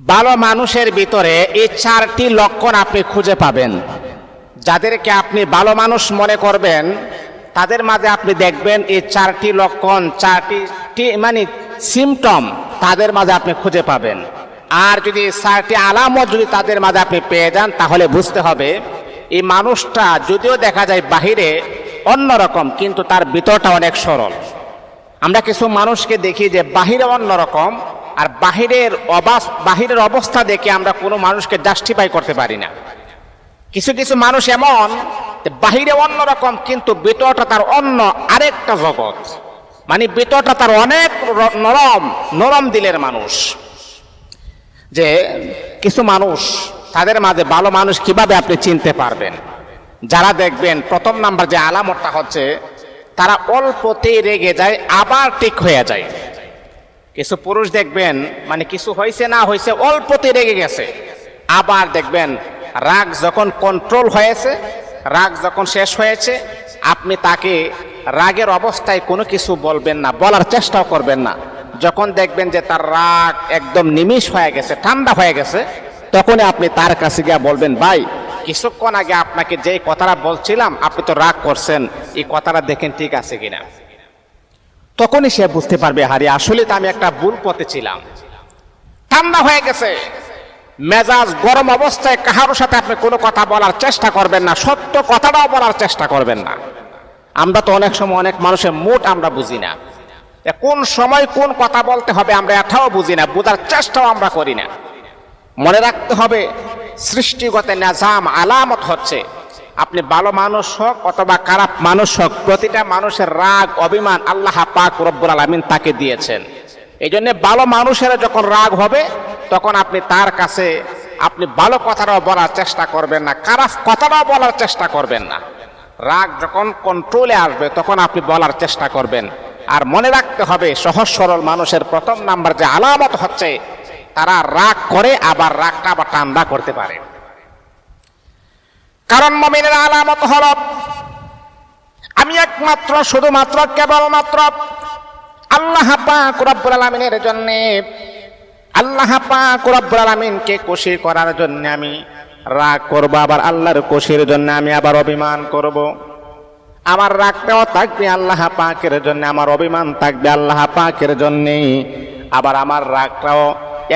ভালো মানুষের ভিতরে এই চারটি লক্ষণ আপনি খুঁজে পাবেন। যাদেরকে আপনি ভালো মানুষ মনে করবেন, তাদের মাঝে আপনি দেখবেন এই চারটি লক্ষণ, চারটি মানে সিমটম তাদের মাঝে আপনি খুঁজে পাবেন। আর যদি চারটি আলামত যদি তাদের মাঝে আপনি পেয়ে যান, তাহলে বুঝতে হবে এই মানুষটা যদিও দেখা যায় বাহিরে অন্যরকম, কিন্তু তার ভিতরটা অনেক সরল। আমরা কিছু মানুষকে দেখি যে বাহিরে অন্যরকম আর বাহিরের অবাস, বাহিরের অবস্থা দেখে আমরা কোনো মানুষকে জাস্টিফাই করতে পারি না। কিছু কিছু মানুষ এমন বাহিরে অন্যরকম কিন্তু ভিতরটা তার অন্য আরেকটা জগৎ। মানে ভিতরটা তার অনেক নরম নরম দিলের মানুষ। যে কিছু মানুষ, তাদের মাঝে ভালো মানুষ কীভাবে আপনি চিনতে পারবেন? যারা দেখবেন, প্রথম নাম্বার যে আলামতটা হচ্ছে, তারা অল্পতেই রেগে যায়, আবার ঠিক হয়ে যায়। কিছু পুরুষ দেখবেন মানে কিছু হয়েছে না হয়েছে, অল্পতে রেগে গেছে। আবার দেখবেন, রাগ যখন কন্ট্রোল হয়েছে, রাগ যখন শেষ হয়েছে, আপনি তাকে রাগের অবস্থায় কোনো কিছু বলবেন না, বলার চেষ্টাও করবেন না। যখন দেখবেন যে তার রাগ একদম নিমিষ হয়ে গেছে, ঠান্ডা হয়ে গেছে, তখনই আপনি তার কাছে গিয়ে বলবেন, ভাই, কিছুক্ষণ আগে আপনাকে যেই কথাটা বলছিলাম, আপনি তো রাগ করছেন, এই কথাটা দেখেন ঠিক আছে কিনা? তখনই সে বুঝতে পারবে হারি আসলে তো আমি একটা ভুল পথে ছিলাম। ঠান্ডা হয়ে গেছে। মেজাজ গরম অবস্থায় কাহারোর সাথে আপনি কোনো কথা বলার চেষ্টা করবেন না, সত্য কথাটাও বলার চেষ্টা করবেন না। আমরা তো অনেক সময় অনেক মানুষের মুড আমরা বুঝি না। কোন সময় কোন কথা বলতে হবে আমরা এটাও বুঝি না, বোঝার চেষ্টাও আমরা করি না। মনে রাখতে হবে, সৃষ্টিগত নাজাম, আলামত হচ্ছে। আপনি ভালো মানুষ হোক অথবা খারাপ মানুষ হোক, প্রতিটা মানুষের রাগ, অভিমান আল্লাহ পাক রব্বুল আলমিন তাকে দিয়েছেন। এই জন্য ভালো মানুষের যখন রাগ হবে, তখন আপনি তার কাছে আপনি ভালো কথাটাও বলার চেষ্টা করবেন না, খারাপ কথাটাও বলার চেষ্টা করবেন না। রাগ যখন কন্ট্রোলে আসবে, তখন আপনি বলার চেষ্টা করবেন। আর মনে রাখতে হবে, সহজ সরল মানুষের প্রথম নাম্বার যে আলামত হচ্ছে, তারা রাগ করে, আবার রাগটা আবার ঠান্ডা করতে পারে। কারণ মমিনের আলামত হল, আমি একমাত্র, শুধুমাত্র, কেবলমাত্র আল্লাহ পাক আলামিনের জন্য, আল্লাহ পাক আলামিনকে খুশি করার জন্য আমি রাগ করব, আবার আল্লাহর খুশির জন্য আমি আবার অভিমান করব। আমার রাগটাও থাকবে আল্লাহ পাকের জন্য, আমার অভিমান থাকবে আল্লাহ পাকের জন্যে, আবার আমার রাগটাও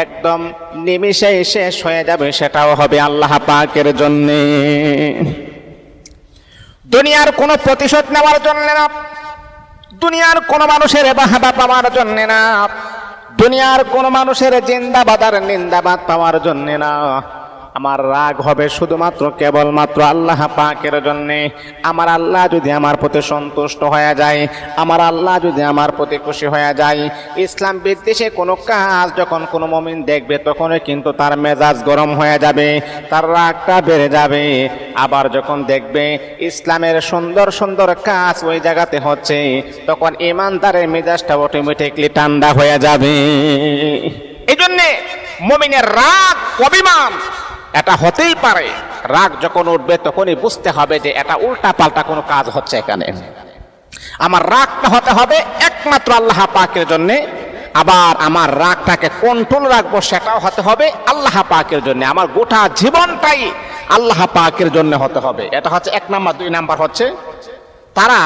একদম নিমিষে শেষ হয়ে যাবে, সেটাও হবে আল্লাহ পাকের জন্যে। দুনিয়ার কোনো প্রতিশোধ নেওয়ার জন্য না, দুনিয়ার কোনো মানুষের বাহাবা পাওয়ার জন্য না, দুনিয়ার কোনো মানুষের জিন্দাবাদ আর নিন্দাবাদ পাওয়ার জন্য না। আমার রাগ হবে শুধুমাত্র কেবলমাত্র আল্লাহ পাকের জন্যে। আমার আল্লাহ যদি আমার প্রতি সন্তুষ্ট হয়ে যায়, আমার আল্লাহ যদি আমার প্রতি খুশি হয়ে যায়, ইসলাম বিদ্বেষে কোনো কাজ যখন কোনো মমিন দেখবে, তখনই কিন্তু তার মেজাজ গরম হয়ে যাবে, তার রাগটা বেড়ে যাবে। আবার যখন দেখবে ইসলামের সুন্দর সুন্দর কাজ ওই জায়গাতে হচ্ছে, তখন ইমানদারের মেজাজটা অটোমেটিকলি ঠান্ডা হয়ে যাবে। এই জন্যে মমিনের রাগ, অভিমান এটা হতেই পারে। রাগ যখন উঠবে তখনই বুঝতে হবে যে এটা উল্টা পাল্টা কোনো কাজ হচ্ছে এখানে। আমার রাগটা হতে হবে একমাত্র আল্লাহ পাকের জন্য। আবার আমার রাগটাকে কন্ট্রোল রাখব সেটাও হতে হবে আল্লাহ পাকের জন্য। আমার গোটা জীবনটাই আল্লাহ পাকের জন্য হতে হবে। এটা হচ্ছে এক নাম্বার, দুই নাম্বার হচ্ছে তারা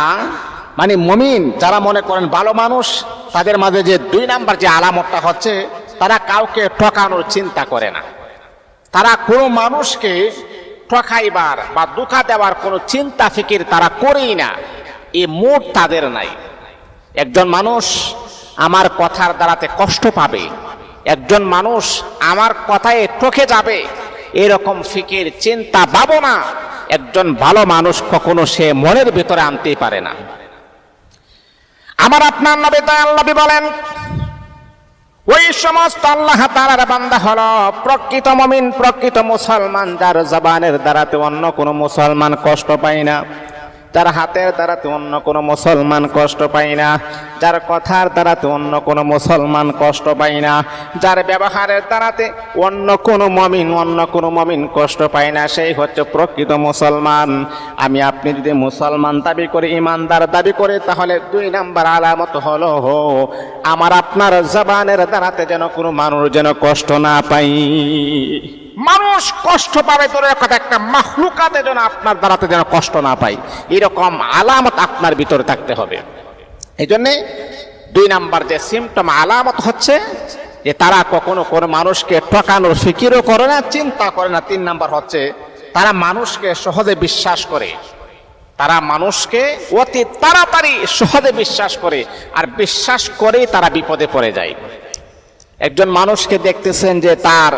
মানে মমিন, যারা মনে করেন ভালো মানুষ, তাদের মাঝে যে দুই নাম্বার যে আলামতটা হচ্ছে, তারা কাউকে ঠকানোর চিন্তা করে না। তারা কোনো মানুষকে ঠকাইবার বা দুঃখা দেওয়ার কোনো চিন্তা, ফিকির তারা করেই না। এ মুড তাদের নাই। একজন মানুষ আমার কথার দ্বারাতে কষ্ট পাবে। একজন মানুষ আমার কথায় ঠকে যাবে। এরকম ফিকির, চিন্তা, ভাবনা একজন ভালো মানুষ কখনো সে মনের ভেতরে আনতেই পারে না। আমার আপনার নবী নবী বলেন ওই সমস্ত আল্লাহ তালার বান্দা হল প্রকৃত মমিন, প্রকৃত মুসলমান, যার জবানের দ্বারাতে অন্য কোনো মুসলমান কষ্ট পায় না। যার হাতের দ্বারাতে অন্য কোনো মুসলমান কষ্ট পায় না। যার কথার দ্বারাতে অন্য কোনো মুসলমান কষ্ট পায় না। যার ব্যবহারের দ্বারাতে অন্য কোনো মমিন, অন্য কোনো মমিন কষ্ট পায় না, সেই হচ্ছে প্রকৃত মুসলমান। আমি আপনি যদি মুসলমান দাবি করে, ইমানদার দাবি করে, তাহলে দুই নাম্বার আলামত হলো হো, আমার আপনার জবানের দ্বারাতে যেন কোনো মানুষ যেন কষ্ট না পাই মানুষ কষ্ট পাবে, তোর কথা, একটা মাহলুকাতে যেন আপনার দ্বারাতে যেন কষ্ট না পাই। এরকম আলামত আপনার ভিতরে থাকতে হবে। এই জন্যে দুই নাম্বার যে সিমটম আলামত হচ্ছে, যে তারা কখনো কোনো মানুষকে ঠকানোর ফিকিরও করে না, চিন্তা করে না। তিন নাম্বার হচ্ছে, তারা মানুষকে সহজে বিশ্বাস করে। তারা মানুষকে অতি তাড়াতাড়ি সহজে বিশ্বাস করে, আর বিশ্বাস করেই তারা বিপদে পড়ে যায়। একজন মানুষকে দেখতেছেন যে তার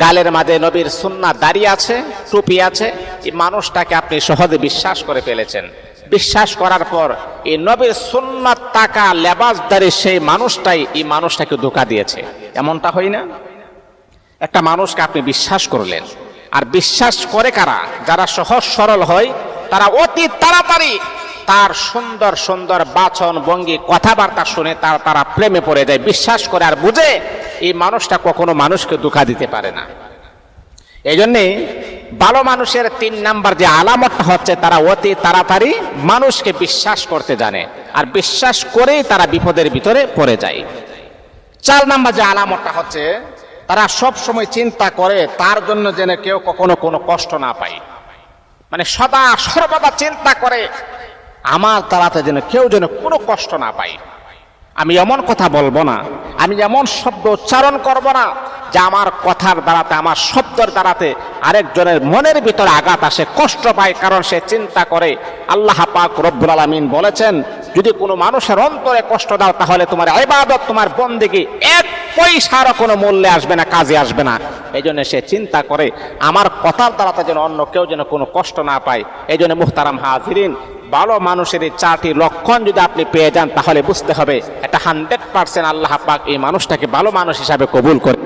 গালের মাঝে নবীর সুন্না দাঁড়িয়ে আছে, টুপি আছে, এই মানুষটাকে আপনি সহজে বিশ্বাস করে ফেলেছেন। বিশ্বাস করার পর এই নবীর সুন্নাত টাকা লেবাসদারি সেই মানুষটাই এই মানুষটাকে ধোকা দিয়েছে। এমনটা হয় না? একটা মানুষকে আপনি বিশ্বাস করলেন। আর বিশ্বাস করে কারা? যারা সহজ সরল হয়, তারা অতি তাড়াতাড়ি তার সুন্দর সুন্দর বাচন, ভঙ্গি কথাবার্তা শুনে তার তারা প্রেমে পড়ে যায়, বিশ্বাস করে আর বুঝে এই মানুষটা কখনো মানুষকে দুঃখা দিতে পারে না। এই জন্যে ভালো মানুষের তিন নাম্বার যে আলামতটা হচ্ছে, তারা অতি তাড়াতাড়ি মানুষকে বিশ্বাস করতে জানে আর বিশ্বাস করেই তারা বিপদের ভিতরে পড়ে যায়। চার নাম্বার যে আলামতটা হচ্ছে, তারা সব সময় চিন্তা করে তার জন্য যেন কেউ কখনো কোনো কষ্ট না পায়। মানে সদা সর্বদা চিন্তা করে, আমার তারাতে যেন কেউ যেন কোনো কষ্ট না পায়। আমি এমন কথা বলব না আমি এমন শব্দ উচ্চারণ করব না যে আমার কথার দ্বারাতে, আমার শব্দের দ্বারাতে আরেকজনের মনের ভিতরে আঘাত আসে, কষ্ট পায়, কারণ সে চিন্তা করে, আল্লাহ পাক রব্বুল আলমিন বলেছেন, যদি কোনো মানুষের অন্তরে কষ্ট দাও, তাহলে তোমার ইবাদত, তোমার বন্দিগি এক পয়সারও কোনো মূল্যে আসবে না, কাজে আসবে না। এই জন্য সে চিন্তা করে, আমার কথার দ্বারাতে যেন অন্য কেউ যেন কোনো কষ্ট না পায়। এই জন্য মুহতারাম হাজিরিন ভালো মানুষের এই চারটি লক্ষণ যদি আপনি পেয়ে যান, তাহলে বুঝতে হবে এটা হান্ড্রেড পার্সেন্ট আল্লাহ পাক এই মানুষটাকে ভালো মানুষ হিসাবে কবুল করে।